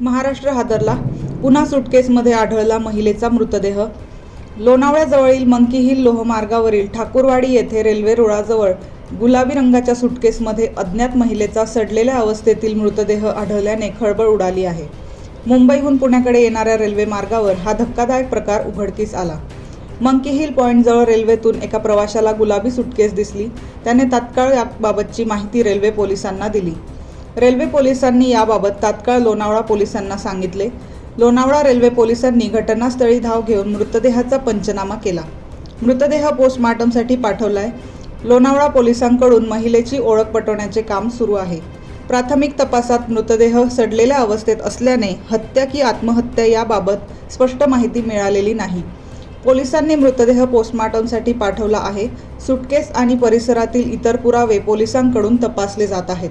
महाराष्ट्र हादरला. पुन्हा सुटकेसमध्ये आढळला महिलेचा मृतदेह. लोणावळ्याजवळील मंकी हिल लोहमार्गावरील ठाकूरवाडी येथे रेल्वे रुळाजवळ गुलाबी रंगाच्या सुटकेसमध्ये अज्ञात महिलेचा सडलेल्या अवस्थेतील मृतदेह आढळल्याने खळबळ उडाली आहे. मुंबईहून पुण्याकडे येणाऱ्या रेल्वे मार्गावर हा धक्कादायक प्रकार उघडकीस आला. मंकी हिल पॉईंटजवळ रेल्वेतून एका प्रवाशाला गुलाबी सुटकेस दिसली. त्याने तात्काळ याबाबतची माहिती रेल्वे पोलिसांना दिली. रेल्वे पोलिसांनी याबाबत तात्काळ लोणावळा पोलिसांना सांगितले. लोणावळा रेल्वे पोलिसांनी घटनास्थळी धाव घेऊन मृतदेहाचा पंचनामा केला. मृतदेह पोस्टमार्टमसाठी पाठवलाय. लोणावळा पोलिसांकडून महिलेची ओळख पटवण्याचे काम सुरू आहे. प्राथमिक तपासात मृतदेह सडलेल्या अवस्थेत असल्याने हत्या की आत्महत्या याबाबत स्पष्ट माहिती मिळालेली नाही. पोलिसांनी मृतदेह पोस्टमार्टमसाठी पाठवला आहे. सुटकेस आणि परिसरातील इतर पुरावे पोलिसांकडून तपासले जात आहेत.